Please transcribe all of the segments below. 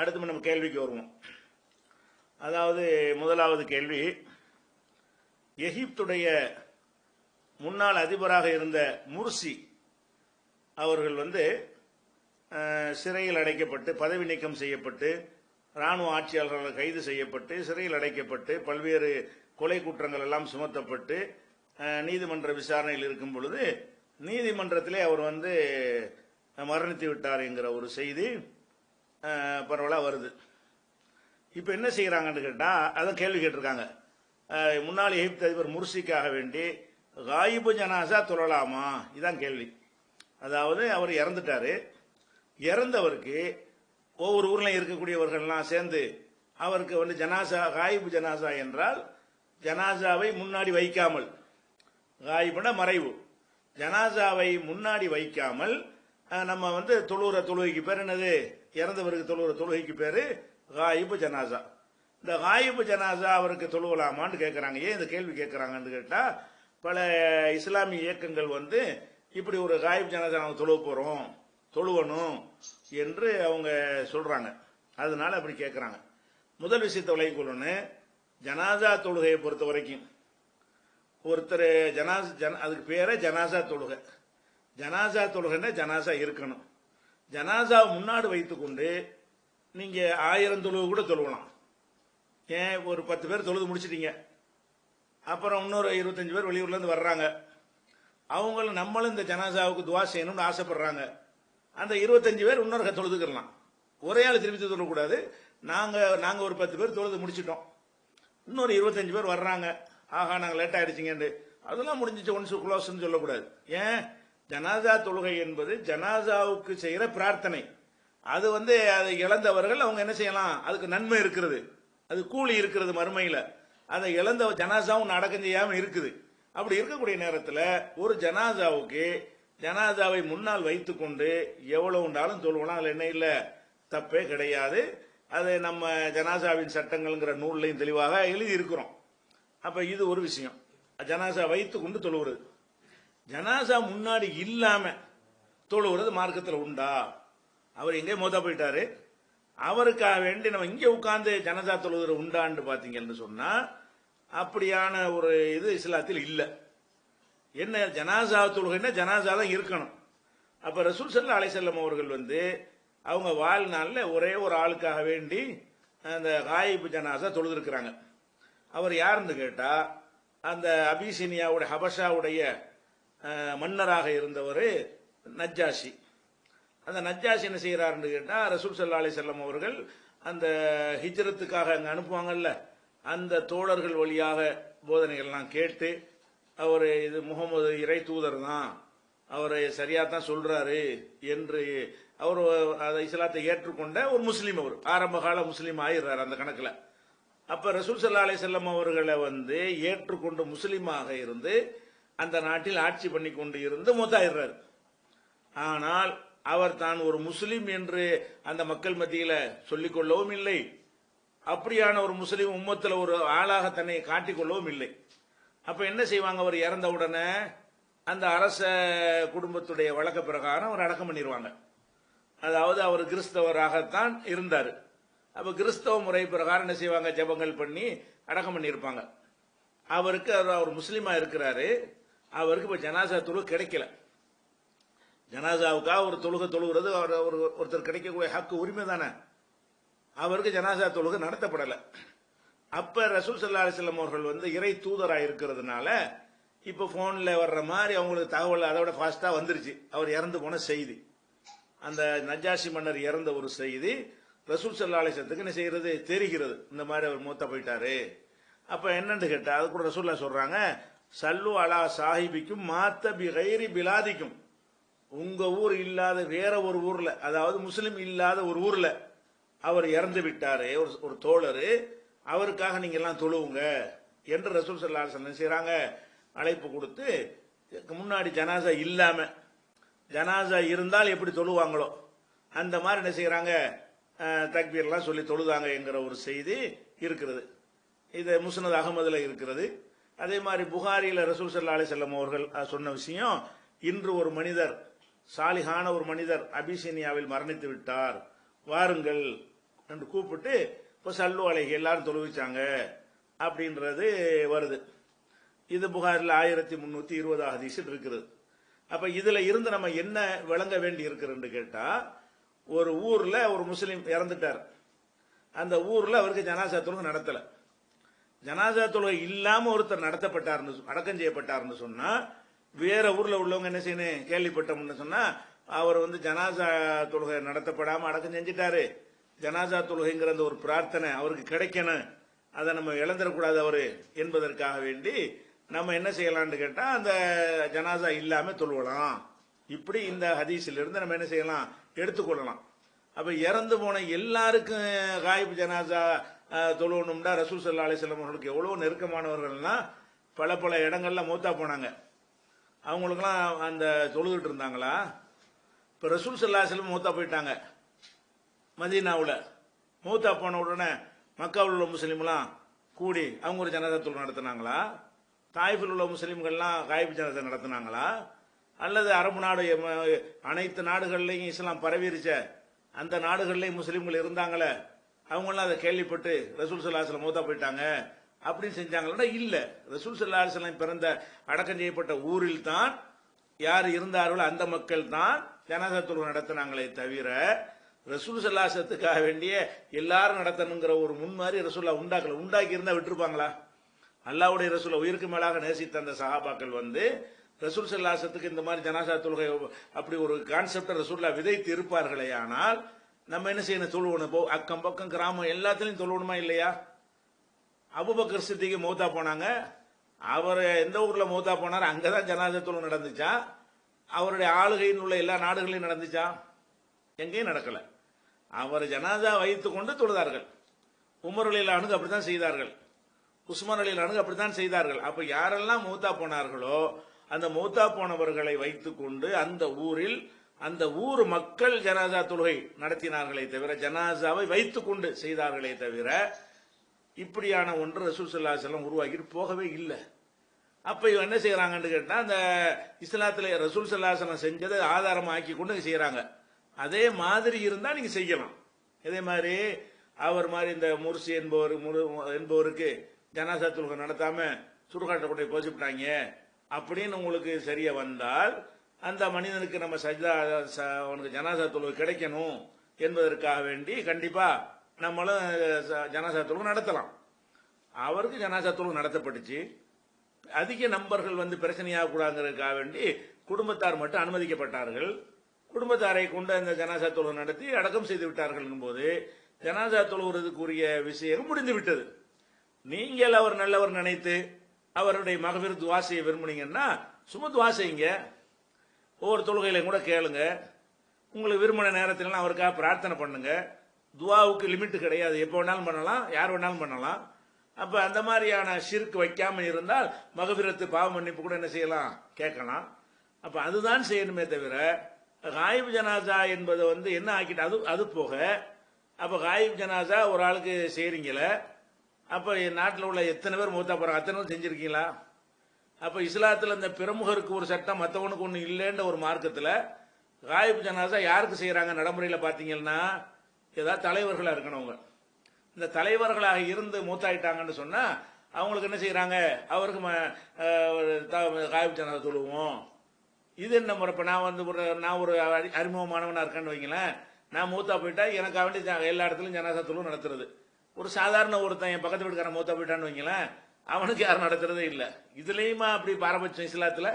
அடுத்து நம்ம கேள்விக்கு வருவோம். அதாவது முதலாவது கேள்வி எகிப்துடைய முன்னாள் அதிபராக இருந்த முர்சி அவர்கள் வந்து சிறையில் அடைக்கப்பட்டு பதவி நீக்கம் செய்யப்பட்டு ராணுவ ஆட்சியாளர்கள் கைது செய்யப்பட்டு சிறையில் அடைக்கப்பட்டு பல்வேறு கொலை குற்றங்கள் எல்லாம் சுமத்தப்பட்டு நீதிமன்ற விசாரணையில் இருக்கும் பொழுது நீதிமன்றத்திலே அவர் வந்து மரணித்து விட்டார் என்கிற ஒரு செய்தி. பரவலாக வருது. இப்போ என்ன செய்கிறாங்கன்னு கேட்டால் அதான் கேள்வி கேட்டிருக்காங்க. முன்னாள் எகிப்து அதிபர் முர்சிக்காக வேண்டி காயிபு ஜனாசா தொழலாமா இதான் கேள்வி. அதாவது அவர் இறந்துட்டாரு. இறந்தவருக்கு ஒவ்வொரு ஊரில் இருக்கக்கூடியவர்கள்லாம் சேர்ந்து அவருக்கு வந்து ஜனாசா காயிபு ஜனாசா என்றால் ஜனாசாவை முன்னாடி வைக்காமல் காயிபுனா மறைவு. ஜனாசாவை முன்னாடி வைக்காமல் நம்ம வந்து தொழுகிற தொழுகைக்கு பேர் என்னது? இறந்தவருக்கு தொழுகிற தொழுகைக்கு பேரு காயிபு ஜனாசா. இந்த காயிபு ஜனாசா அவருக்கு தொழுவலாமான்னு கேட்குறாங்க ஏன் இந்த கேள்வி கேட்குறாங்கன்னு கேட்டா பல இஸ்லாமிய இயக்கங்கள் வந்து இப்படி ஒரு காயிப் ஜனாசா நாங்கள் தொழுவ போறோம் தொழுவணும் என்று அவங்க சொல்றாங்க. அதனால அப்படி கேட்குறாங்க முதல் விஷயத்தை விளங்கிக் கொள்ளணும். ஜனாசா தொழுகையை பொறுத்த வரைக்கும் ஒருத்தர் ஜனாஸ் ஜன அதுக்கு பேரே ஜனாசா தொழுகை. ஜனாசா தொழுகைன்னா ஜனாசா இருக்கணும். ஜனாசா முன்னாடி வைத்துக்கொண்டு நீங்க ஆயிரம் தொழுவு கூட தொழுவலாம் ஏன்? ஒரு பத்து பேர் தொழுது முடிச்சிட்டீங்க. அப்புறம் இன்னொரு இருபத்தஞ்சு பேர் வெளியூர்ல இருந்து வர்றாங்க. அவங்களும் நம்மளும் இந்த ஜனாசாவுக்கு துவா செய்யணும்னு ஆசைப்படுறாங்க. அந்த இருபத்தஞ்சு பேர் இன்னொரு தொழுதுக்கலாம் ஒரே ஆள் திருப்பி தொழக்கூடாது நாங்க நாங்க ஒரு பத்து பேர் தொழுது முடிச்சிட்டோம். இன்னொரு இருபத்தஞ்சு பேர் வர்றாங்க. ஆஹா நாங்கள் லேட் ஆயிடுச்சுங்கன்னு அதெல்லாம் முடிஞ்சிச்சு ஒன்ஸ் க்ளோஸ்ன்னு சொல்லக்கூடாது. ஏன்? ஜனாசா தொழுகை என்பது ஜனாசாவுக்கு செய்கிற பிரார்த்தனை. அது வந்து அதை இழந்தவர்கள் அவங்க என்ன செய்யலாம்? அதுக்கு நன்மை இருக்கிறது. அது கூலி இருக்கிறது மறுமையில். அதை இழந்த ஜனாசாவும் அடக்கம் செய்யாமல் இருக்குது. அப்படி இருக்கக்கூடிய நேரத்தில் ஒரு ஜனாசாவுக்கு ஜனாசாவை முன்னால் வைத்துக்கொண்டு எவ்வளவு உண்டாலும் தொழுவலாம் அதில் என்ன இல்லை? தப்பே கிடையாது. அது நம்ம ஜனாசாவின் சட்டங்கள்ங்கிற நூல்லையும் தெளிவாக எழுதி இருக்கிறோம் அப்போ இது ஒரு விஷயம். ஜனாசா வைத்து கொண்டு தொழுவுறது ஜனாசா முன்னாடி இல்லாம தொழுகிறது மார்க்கத்தில் உண்டா? அவர் எங்கே மோதா போயிட்டாரு? அவருக்காக வேண்டி நம்ம இங்கே உட்கார்ந்து ஜனதா தொழுகிற உண்டான்னு பார்த்தீங்கன்னு சொன்னா அப்படியான ஒரு இது இஸ்லாத்தில் இல்லை. என்ன ஜனாசா தொழுகைன்னா ஜனாசா தான் இருக்கணும். அப்போ ரசூல் சல்லா அலைசல்லம் அவர்கள் வந்து அவங்க வாழ்நாளில் ஒரே ஒரு ஆளுக்காக வேண்டி அந்த காயிப்பு ஜனாசா தொழுதுருக்கிறாங்க அவர் யாருன்னு கேட்டால் அந்த அபிசினியாவுடைய ஹபஷாவுடைய மன்னராக இருந்தவர் நஜ்ஜாஷி. அந்த நஜ்ஜாஷி என்ன செய்கிறாருன்னு கேட்டால் ரசூல் சல்லா அலிசல்லம் அவர்கள் அந்த ஹிஜ்ரத்துக்காக அங்கே அனுப்புவாங்கல்ல அந்த தோழர்கள் வழியாக போதனைகள்லாம் கேட்டு அவர் இது முகமது இறை தூதர் தான் அவரை சரியாக தான் சொல்கிறாரு என்று அவர் அதை இஸ்லாத்தை ஏற்றுக்கொண்ட ஒரு முஸ்லீம் அவர். ஆரம்பகால முஸ்லீம் ஆயிடுறாரு அந்த கணக்கில். அப்போ ரசூல் சல்லா அலிசல்லம் அவர்களை வந்து ஏற்றுக்கொண்டு முஸ்லீமாக இருந்து அந்த நாட்டில் ஆட்சி பண்ணி கொண்டு இருந்து மூத்தாயிடுறாரு. ஆனால் அவர் தான் ஒரு முஸ்லீம் என்று அந்த மக்கள் மத்தியில சொல்லிக்கொள்ளவும் இல்லை. அப்படியான ஒரு முஸ்லீம் உம்மத்தில் ஒரு ஆளாக தன்னை காட்டிக்கொள்ளவும் இல்லை. அப்ப என்ன செய்வாங்க? அவர் இறந்த உடனே அந்த அரச குடும்பத்துடைய வழக்க பிரகாரம் அவர் அடக்கம் பண்ணிடுவாங்க அதாவது அவர் கிறிஸ்தவராகத்தான் இருந்தார். அப்போ கிறிஸ்தவ முறை பிரகாரம் என்ன செய்வாங்க? ஜெபங்கள் பண்ணி அடக்கம் பண்ணியிருப்பாங்க அவருக்கு அவர் அவர் முஸ்லீமாக இருக்கிறாரு. அவருக்கு இப்போ ஜனாசா தொழுகை கிடைக்கல. ஜனாசாவுக்காக ஒரு தொழுகை தொழுகிறது அவர் ஒரு ஒருத்தர் கிடைக்கக்கூடிய ஹக்கு உரிமை தானே. அவருக்கு ஜனாசா தொழுகை நடத்தப்படலை. அப்போ ரசூல் சல்லா அலிஸ்லாம் அவர்கள் வந்து இறை தூதராக இருக்கிறதுனால இப்போ ஃபோனில் வர்ற மாதிரி அவங்களுக்கு தகவல் விட ஃபாஸ்ட்டாக வந்துருச்சு. அவர் இறந்து போன செய்தி. அந்த நஜாஷி மன்னர் இறந்த ஒரு செய்தி ரசூல் சல்லா அலிசத்துக்கு என்ன செய்கிறது? தெரிகிறது. இந்த மாதிரி அவர் மூத்த போயிட்டாரு. அப்போ என்னன்னு கேட்டால் அது கூட ரசூல்லா சொல்கிறாங்க சல்லு அலா சாஹிபிக்கும் மாத்த பிகைரி பிலாதிக்கும். உங்க ஊர் இல்லாத வேற ஒரு ஊர்ல அதாவது முஸ்லிம் இல்லாத ஒரு ஊர்ல அவர் இறந்து விட்டாரு ஒரு ஒரு தோழர் அவருக்காக நீங்க எல்லாம் தொழுவுங்க என்று ரசூல் சல்லா என்ன செய்யறாங்க அழைப்பு கொடுத்து முன்னாடி ஜனாசா இல்லாம ஜனாசா இருந்தால் எப்படி தொழுவாங்களோ அந்த மாதிரி என்ன செய்யறாங்க தக்பீர்லாம் சொல்லி தொழுதாங்க என்கிற ஒரு செய்தி இருக்கிறது. இது முஸ்னத் அகமதுல இருக்கிறது. அதே மாதிரி புகாரியில் ரசூல் சல்லா அலிசல்லம் அவர்கள் சொன்ன விஷயம் இன்று ஒரு மனிதர் சாலிகான ஒரு மனிதர் அபிசீனியாவில் மரணித்து விட்டார். வாருங்கள் என்று கூப்பிட்டு இப்போ சல்லு அலைகி எல்லாரும் தொழுவிச்சாங்க அப்படின்றது வருது. இது புகாரில் ஆயிரத்தி முந்நூற்றி இருபது ஹதீஸில் இருக்கிறது. அப்போ இதில் இருந்து நம்ம என்ன விளங்க வேண்டி இருக்கிறன்னு கேட்டால் ஒரு ஊரில் ஒரு முஸ்லீம் இறந்துட்டார். அந்த ஊரில் அவருக்கு ஜனாசா நடத்தலை. ஜனாதா தொழுகை இல்லாம ஒருத்தர் நடத்தப்பட்டார்னு அடக்கம் செய்யப்பட்டார்னு சொன்னா வேற ஊர்ல உள்ளவங்க என்ன செய்யணும்? கேள்விப்பட்டோம்னு சொன்னா அவர் வந்து ஜனாசா தொழுகை நடத்தப்படாம அடக்கம் செஞ்சிட்டாரு. ஜனாசா தொழுகைங்கிற அந்த ஒரு பிரார்த்தனை அவருக்கு கிடைக்கணும். அதை நம்ம இழந்துடக்கூடாது அவரு என்பதற்காக வேண்டி நம்ம என்ன செய்யலாம்னு கேட்டா அந்த ஜனாசா இல்லாம தொழுவலாம். இப்படி இந்த ஹதீஸில் இருந்து நம்ம என்ன செய்யலாம்? எடுத்துக்கொள்ளலாம். அப்ப இறந்து போன எல்லாருக்கும் காயிப் ஜனாசா தொழுவணும்டா ரசூல் சல்லா அலிஸ்லாம் அவர்களுக்கு எவ்வளோ நெருக்கமானவர்கள்னா பல பல இடங்கள்ல மூத்தா போனாங்க. அவங்களுக்குலாம் அந்த தொழுதுட்டு இருந்தாங்களா? இப்போ ரசூல் சல்லா அலிஸ்லம் மூத்தா போயிட்டாங்க. மதீனாவில். மூத்தா போன உடனே மக்காவில் உள்ள முஸ்லீம்லாம் கூடி அவங்க ஒரு ஜனதா தொழில் நடத்தினாங்களா? தாய்ஃபில் உள்ள முஸ்லீம்கள்லாம் காய்ப்பு ஜனதா நடத்தினாங்களா? அல்லது அரபு நாடு அனைத்து நாடுகள்லையும் இஸ்லாம் பரவிருச்ச அந்த நாடுகள்லையும் முஸ்லீம்கள் இருந்தாங்களே அவங்களாம் அதை கேள்விப்பட்டு ரசூல் சல்லாஹலம் மூத்தா போயிட்டாங்க. அப்படின்னு செஞ்சாங்களா இல்ல. ரசூல் சல்லாஹலம் பிறந்த அடக்கம் செய்யப்பட்ட ஊரில் தான் யார் இருந்தார்களோ அந்த மக்கள் தான் ஜனாதா தொழுகை நடத்தினாங்களே தவிர ரசூல் சல்லாசத்துக்காக வேண்டிய எல்லாரும் நடத்தணுங்கிற ஒரு முன்மாதிரி ரசூல்லா உண்டாக்கல. உண்டாக்கி இருந்தா விட்டுருப்பாங்களா? அல்லாவுடைய ரசூலை உயிருக்கு மேலாக நேசித்த அந்த சஹாபாக்கள் வந்து ரசூல் சல்லாசத்துக்கு இந்த மாதிரி ஜனாசா தொழுகை அப்படி ஒரு கான்செப்டை ரசூல்லா விதைத்து இருப்பார்களே ஆனால் நம்ம என்ன செய்யணும்? தொழுவணும் இப்போ அக்கம் பக்கம் கிராமம் எல்லாத்துலேயும் தொழுவணுமா இல்லையா? அபுபக்கர் சித்திக்கு மௌத்தா போனாங்க. அவர் எந்த ஊரில் மௌத்தா போனார்? அங்கதான் ஜனாதா தொழுகை நடந்துச்சா? அவருடைய ஆளுகையின் உள்ள எல்லா நாடுகளையும் நடந்துச்சா? எங்கேயும் நடக்கலை. அவர் ஜனாதா வைத்து கொண்டு தொழுதார்கள். உமர் அலிலானுக்கு அப்படித்தான் செய்தார்கள். உஸ்மான் அலிலானுக்கு அப்படித்தான் செய்தார்கள். அப்போ யாரெல்லாம் மூத்தா போனார்களோ அந்த மூத்தா போனவர்களை வைத்துக்கொண்டு அந்த ஊரில் அந்த ஊர் மக்கள் ஜனாதா தொழுகை நடத்தினார்களே தவிர ஜனாசாவை வைத்து கொண்டு செய்தார்களே தவிர இப்படியான ஒன்று ரசூல் சல்லா செல்லம் உருவாக்கிட்டு போகவே இல்லை. அப்ப இவன் என்ன செய்யறாங்கன்னு கேட்டா அந்த இஸ்லாத்துல ரசூல் சல்லாசனம் செஞ்சதை ஆதாரமா ஆக்கி கொண்டு செய்யறாங்க அதே மாதிரி இருந்தா நீங்க செய்யலாம். இதே மாதிரி அவர் மாதிரி இந்த முர்சி என்பவர் முரு- என்பவருக்கு ஜனாசா தொழுகை நடத்தாம சுடுகாட்டை கொண்டு போய் போச்சுட்டாங்க அப்படின்னு உங்களுக்கு சரியா வந்தால் அந்த மனிதனுக்கு நம்ம சஜிதா ச- அவனுக்கு ஜனாசா தொழுவு கிடைக்கணும் என்பதற்காக வேண்டி கண்டிப்பாக நம்மளும் ச- ஜனாசா தொழுவு நடத்தலாம். அவருக்கு ஜனாசா தொழுவு நடத்தப்பட்டுச்சு. அதிக நம்பர்கள் வந்து பிரச்சனையாக கூடாதுங்கிறதுக்காக வேண்டி குடும்பத்தார் மட்டும் அனுமதிக்கப்பட்டார்கள். குடும்பத்தாரை கொண்டு அந்த ஜனாசா தொழுவு நடத்தி அடக்கம் செய்து விட்டார்கள் போது ஜனாசா தொழுகிறதுக்குரிய விஷயம் முடிந்து விட்டது. நீங்கள் அவர் நல்லவர் நினைத்து அவருடைய மகவிர் துவா செய்ய விரும்புனீங்கன்னா சும்மா துவா செய்யுங்க. ஒவ்வொரு தொழுகையிலையும் கூட கேளுங்க. உங்களுக்கு விரும்பின நேரத்திலலாம் அவருக்காக பிரார்த்தனை பண்ணுங்க. துவாவுக்கு லிமிட்டு கிடையாது. எப்போ வேணாலும் பண்ணலாம் யார் வேணாலும் பண்ணலாம். அப்போ அந்த மாதிரியான ஷிர்க் வைக்காமல் இருந்தால் மகபிரத்து பாவ மன்னிப்பு கூட என்ன செய்யலாம்? கேட்கலாம். அப்போ அதுதான் செய்யணுமே தவிர காயிப் ஜனாசா என்பதை வந்து என்ன ஆக்கிட்டு அது அது போக அப்போ காயிப் ஜனாசா ஒரு ஆளுக்கு செய்கிறீங்கள அப்போ என் நாட்டில் உள்ள எத்தனை பேர் மூத்தா போகிறாங்க அத்தனை பேர் செஞ்சுருக்கீங்களா? அப்ப இஸ்லாத்துல இந்த பிரமுகருக்கு ஒரு சட்டம் மற்றவனுக்கு ஒண்ணு இல்லைன்ற ஒரு மார்க்கத்துல காயிப் ஜனாசா யாருக்கு செய்யறாங்க நடைமுறையில பாத்தீங்கன்னா ஏதாவது தலைவர்களா இருக்கணும் அவங்க இந்த தலைவர்களாக இருந்து மூத்தாயிட்டாங்கன்னு சொன்னா அவங்களுக்கு என்ன செய்யறாங்க? அவருக்கு ம- த- காயிப் ஜனாசா சொல்லுவோம். இது என்ன முறை? நான் வந்து ஒரு நான் ஒரு அறி- அறிமுகமானவனா இருக்கேன்னு வைங்களேன். நான் மூத்தா போயிட்டா எனக்காக வேண்டி எல்லா இடத்துலயும் ஜனாசா தொழு நடத்துறது. ஒரு சாதாரண ஒருத்தன் என் பக்கத்து வீட்டுக்காரன் மூத்தா போயிட்டான்னு வைங்களேன். அவனுக்கு யாரும் நடத்துறதே இல்லை. இதுலேயுமா அப்படி பாரபட்சம் இஸ்லாத்தில்?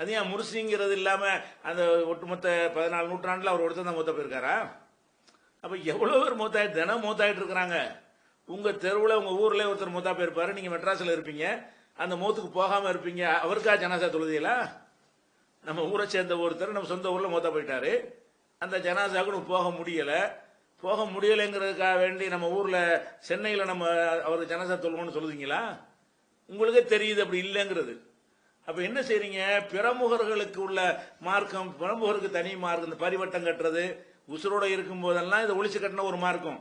அது ஏன் முர்சிங்கிறது இல்லாமல் அந்த ஒட்டுமொத்த பதினாலு நூற்றாண்டில் அவர் ஒருத்தர் தான் மூத்தா போயிருக்காரா? அப்போ எவ்வளோ பேர் மூத்தாயிட்டு தினம் மூத்தாயிட்டு இருக்கிறாங்க. உங்கள் தெருவில் உங்கள் ஊரில் ஒருத்தர் மூத்தா போயிருப்பாரு. நீங்கள் மெட்ராஸில் இருப்பீங்க. அந்த மூத்துக்கு போகாமல் இருப்பீங்க. அவருக்கா ஜனாசா தொழுதியலா நம்ம ஊரை சேர்ந்த ஒருத்தர் நம்ம சொந்த ஊரில் மூத்தா போயிட்டாரு. அந்த ஜனாசாவுக்கு போக முடியல. போக முடியலைங்கிறதுக்காக வேண்டி நம்ம ஊர்ல சென்னையில நம்ம அவருக்கு ஜனசா தொழுவோம்னு சொல்லுவீங்களா உங்களுக்கே தெரியுது அப்படி இல்லைங்கிறது. அப்ப என்ன செய்றீங்க? பிரமுகர்களுக்கு உள்ள மார்க்கம் பிரமுகருக்கு தனி மார்க்கம் இந்த பரிவட்டம் கட்டுறது உசுரோட இருக்கும் போதெல்லாம் இதை ஒளிச்சு கட்டின ஒரு மார்க்கம்.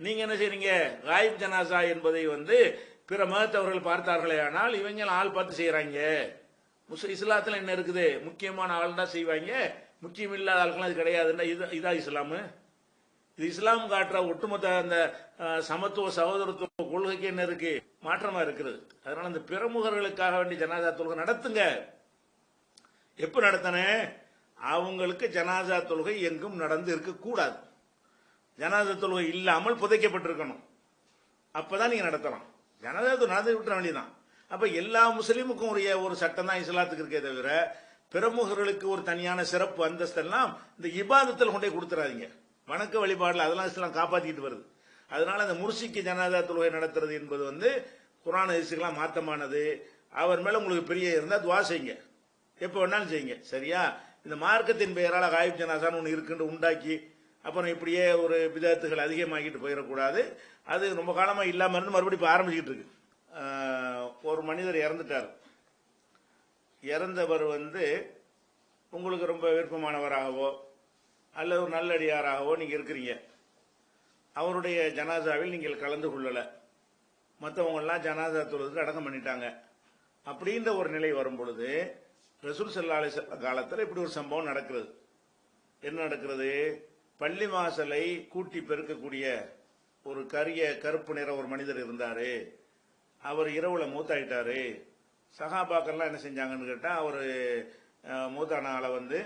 நீங்க என்ன செய்றீங்க? காயிப் ஜனாசா என்பதை வந்து பிற மதத்தவர்கள் பார்த்தார்களே ஆனால் இவங்க ஆள் பார்த்து செய்யறாங்க இஸ்லாத்துல என்ன இருக்குது? முக்கியமான ஆள் தான் செய்வாங்க. முக்கியம் இல்லாத ஆளுக்கெல்லாம் இது கிடையாதுன்னா இது இதா இஸ்லாமு? இது இஸ்லாம் காட்டுற ஒட்டுமொத்த அந்த சமத்துவ சகோதரத்துவ கொள்கைக்கு என்ன இருக்கு? மாற்றமா இருக்கிறது அதனால அந்த பிரமுகர்களுக்காக வேண்டி ஜனாதா தொழுகை நடத்துங்க. எப்ப நடத்தனே? அவங்களுக்கு ஜனாதா தொழுகை எங்கும் நடந்து இருக்க கூடாது. ஜனாதா தொழுகை இல்லாமல் புதைக்கப்பட்டிருக்கணும். அப்பதான் நீங்க நடத்தலாம். ஜனாதா தொழுகை நடந்து விட்டுற வேண்டியதான் அப்ப எல்லா முஸ்லீமுக்கும் உரிய ஒரு சட்டம் தான் இஸ்லாத்துக்கு இருக்கே தவிர பிரமுகர்களுக்கு ஒரு தனியான சிறப்பு அந்தஸ்தெல்லாம் இந்த இபாதத்தில் கொண்டே கொடுத்துறாதீங்க. வணக்க வழிபாடுல அதெல்லாம் இஸ்லாம் காப்பாற்றிக்கிட்டு வருது. அதனால அந்த முர்சிக்கு ஜனாதா தொழுகை நடத்துறது என்பது வந்து குரான் ஹதீஸுக்கெல்லாம் மாத்தமானது அவர் மேல உங்களுக்கு பெரிய இருந்தா துவா செய்யுங்க. எப்போ வேணாலும் செய்யுங்க. சரியா? இந்த மார்க்கத்தின் பெயரால் காயிப் ஜனாசான்னு ஒன்று இருக்குன்னு உண்டாக்கி அப்புறம் இப்படியே ஒரு விதத்துகள் அதிகமாகிட்டு போயிடக்கூடாது. அது ரொம்ப காலமாக இல்லாமல் இருந்து மறுபடியும் இப்போ ஆரம்பிச்சுக்கிட்டு இருக்கு. ஒரு மனிதர் இறந்துட்டார். இறந்தவர் வந்து உங்களுக்கு ரொம்ப விருப்பமானவராகவோ அல்லது ஒரு நல்லடியாராகவோ நீங்கள் இருக்கிறீங்க. அவருடைய ஜனாசாவில் நீங்கள் கலந்து கொள்ளலை. மற்றவங்கெல்லாம் ஜனாசா தொழுதுக்கு அடக்கம் பண்ணிட்டாங்க. அப்படின்ற ஒரு நிலை வரும் பொழுது ரசூல் செல்லாலை காலத்தில் இப்படி ஒரு சம்பவம் நடக்கிறது. என்ன நடக்கிறது? பள்ளி வாசலை கூட்டி பெருக்கக்கூடிய ஒரு கரிய கருப்பு நிற ஒரு மனிதர் இருந்தார். அவர் இரவுல மூத்தாயிட்டாரு. சகாபாக்கள்லாம் என்ன செஞ்சாங்கன்னு கேட்டால் அவர் மூத்தான ஆளை வந்து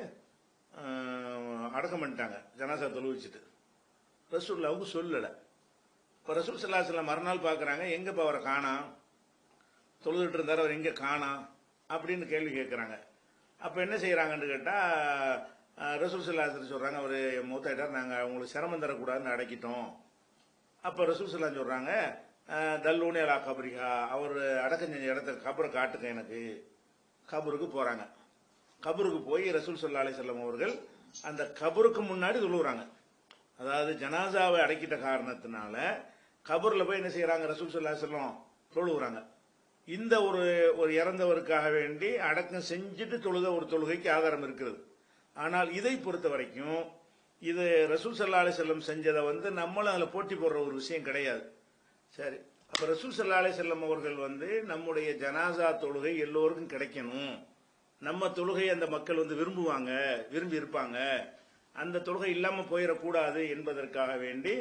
அடக்கம் பண்ணிட்டாங்க ஜனாசா தொழுவிச்சிட்டு. ரசூல்லாவுக்கு சொல்லலை. இப்போ ரசூல் சல்லாஹ் மறுநாள் பார்க்குறாங்க எங்கே இப்போ அவரை காணாம்? தொழுதுட்டு இருந்தார் அவர் எங்கே காணாம்? அப்படின்னு கேள்வி கேட்குறாங்க அப்போ என்ன செய்கிறாங்கன்னு கேட்டால் ரசூல் சல்லாஹ் சொல்கிறாங்க அவர் மூத்தாயிட்டார் நாங்கள் அவங்களுக்கு சிரமம் தரக்கூடாதுன்னு அடக்கிட்டோம். அப்போ ரசூல் சல்லா சொல்கிறாங்க தல்லூனே அலா கபரிகா அவர் அடக்கம் செஞ்ச இடத்த கபரை காட்டுங்க எனக்கு. கபருக்கு போகிறாங்க கபருக்கு போய் ரசூல் சொல்லா அலி செல்லம் அவர்கள் அந்த கபருக்கு முன்னாடி தொழுகிறாங்க அதாவது ஜனாசாவை அடக்கிட்ட காரணத்தினால கபரில் போய் என்ன செய்யறாங்க ரசூல் சொல்லா செல்லம் தொழுகிறாங்க இந்த ஒரு ஒரு இறந்தவருக்காக வேண்டி அடக்கம் செஞ்சுட்டு தொழுத ஒரு தொழுகைக்கு ஆதாரம் இருக்கிறது. ஆனால் இதை பொறுத்த வரைக்கும் இது ரசூல் சல்லா அலி செல்லம் செஞ்சதை வந்து நம்மளும் அதில் போட்டி போடுற ஒரு விஷயம் கிடையாது. சரி அப்போ ரசூல் சல்லா அலி செல்லம் அவர்கள் வந்து நம்முடைய ஜனாசா தொழுகை எல்லோருக்கும் கிடைக்கணும். நம்ம தொழுகையை அந்த மக்கள் வந்து விரும்புவாங்க விரும்பி இருப்பாங்க. அந்த தொழுகை இல்லாமல் போயிடக்கூடாது என்பதற்காக வேண்டி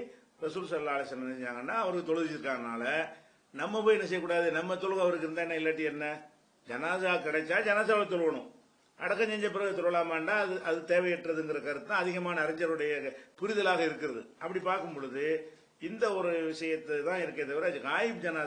ரசூல் சல்லா ஆலோசனை செஞ்சாங்கன்னா அவருக்கு தொழுதிச்சிருக்காங்கனால நம்ம போய் என்ன செய்யக்கூடாது? நம்ம தொழுகை அவருக்கு இருந்தா என்ன? இல்லாட்டி என்ன? ஜனாசா கிடைச்சா ஜனாசாவை தொழுவணும். அடக்கம் செஞ்ச பிறகு தொழலாமாண்டா? அது அது தேவையற்றதுங்கிற கருத்து தான் அதிகமான அறிஞருடைய புரிதலாக இருக்கிறது. அப்படி பார்க்கும் பொழுது இந்த ஒரு விஷயத்தை தான் இருக்கே தவிர காயிப் ஜனாசா